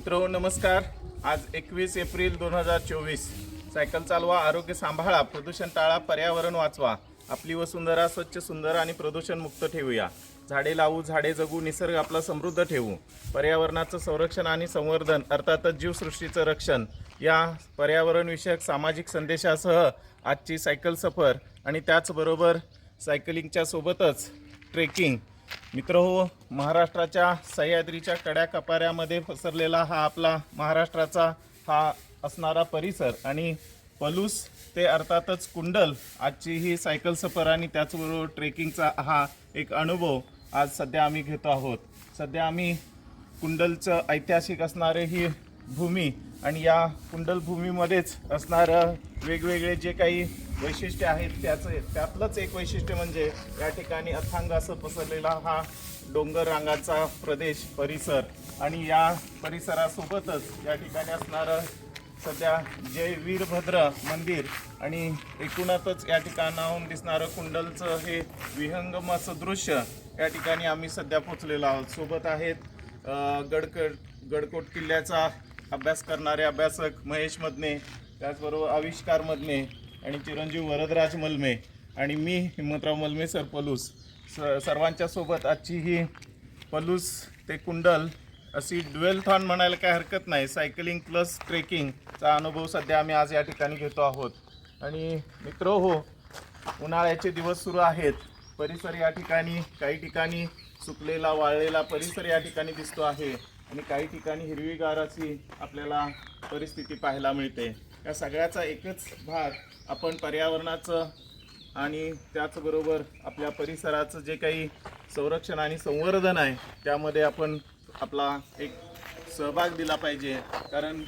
आज एकवीस एप्रिल दोन हजार चोवीस. सायकल चालवा आरोग्य सांभाळा प्रदूषण टाळा पर्यावरण वाचवा. आपली वसुंधरा स्वच्छ सुंदर आणि प्रदूषण मुक्त ठेवूया. झाडे लावू झाडे जगू निसर्ग आपला समृद्ध ठेवू. पर्यावरणाचं संरक्षण आणि संवर्धन अर्थातच जीवसृष्टीचं रक्षण या पर्यावरणविषयक सामाजिक संदेशासह आजची सायकल सफर आणि त्याचबरोबर सायकलिंगच्या सोबतच ट्रेकिंग मित्र हो महाराष्ट्राच्या सह्याद्रीच्या कड्या कपाऱ्यामध्ये पसरलेला हा आपला महाराष्ट्राचा हा असणारा परिसर आणि पलूस ते अर्थातच कुंडल आजची ही सायकल सफर आणि त्याचबरोबर ट्रेकिंगचा हा एक अनुभव आज सध्या आम्ही घेतो आहोत. सध्या आम्ही कुंडलचं ऐतिहासिक असणारे ही भूमी आणि या कुंडलभूमीमध्येच असणारं वेगवेगळे जे काही वैशिष्ट्य आहेत त्याचं त्यातलंच एक वैशिष्ट्य म्हणजे या ठिकाणी अथांग असं पसरलेला हा डोंगर रांगाचा प्रदेश परिसर. आणि या परिसरासोबतच या ठिकाणी असणारं सध्या जय वीरभद्र मंदिर आणि एकूणातच या ठिकाणाहून दिसणारं कुंडलचं हे विहंगम असं दृश्य या ठिकाणी आम्ही सध्या पोचलेलो आहोत. सोबत आहेत गडकड गडकोट किल्ल्याचा अभ्यास करणारे अभ्यासक महेश मदने त्याचबरोबर आविष्कार मदने आणि चिरंजीव वरदराज मलमे आणि मी हिम्मतराव मलमे सर पलूस. स सर्वांच्या सोबत आजची ही पलूस ते कुंडल अशी ड्वेलथॉन म्हणायला काय हरकत नाही. सायकलिंग प्लस ट्रेकिंगचा अनुभव सध्या आम्ही आज या ठिकाणी घेतो आहोत. आणि मित्र हो उन्हाळ्याचे दिवस सुरू आहेत. परिसर या ठिकाणी काही ठिकाणी सुकलेला वाळलेला परिसर या ठिकाणी दिसतो आहे. आणि काही ठिकाणी हिरवीगार अशी आपल्याला परिस्थिती पाहायला मिळते. या सगळ्याचा एकच भाग आपण पर्यावरणाचं आणि त्याचबरोबर आपल्या परिसराचं जे काही संरक्षण आणि संवर्धन आहे त्यामध्ये आपण आपला एक सहभाग दिला पाहिजे. कारण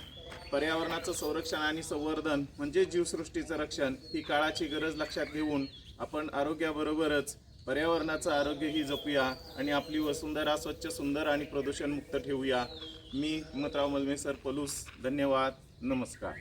पर्यावरणाचं संरक्षण आणि संवर्धन म्हणजे जीवसृष्टीचं रक्षण ही काळाची गरज लक्षात घेऊन आपण आरोग्याबरोबरच पर्यावरणाचं आरोग्यही जपूया आणि आपली वसुंधरा स्वच्छ सुंदर आणि प्रदूषणमुक्त ठेवूया. मी हिमतराव मलमेसर पलूस धन्यवाद नमस्कार.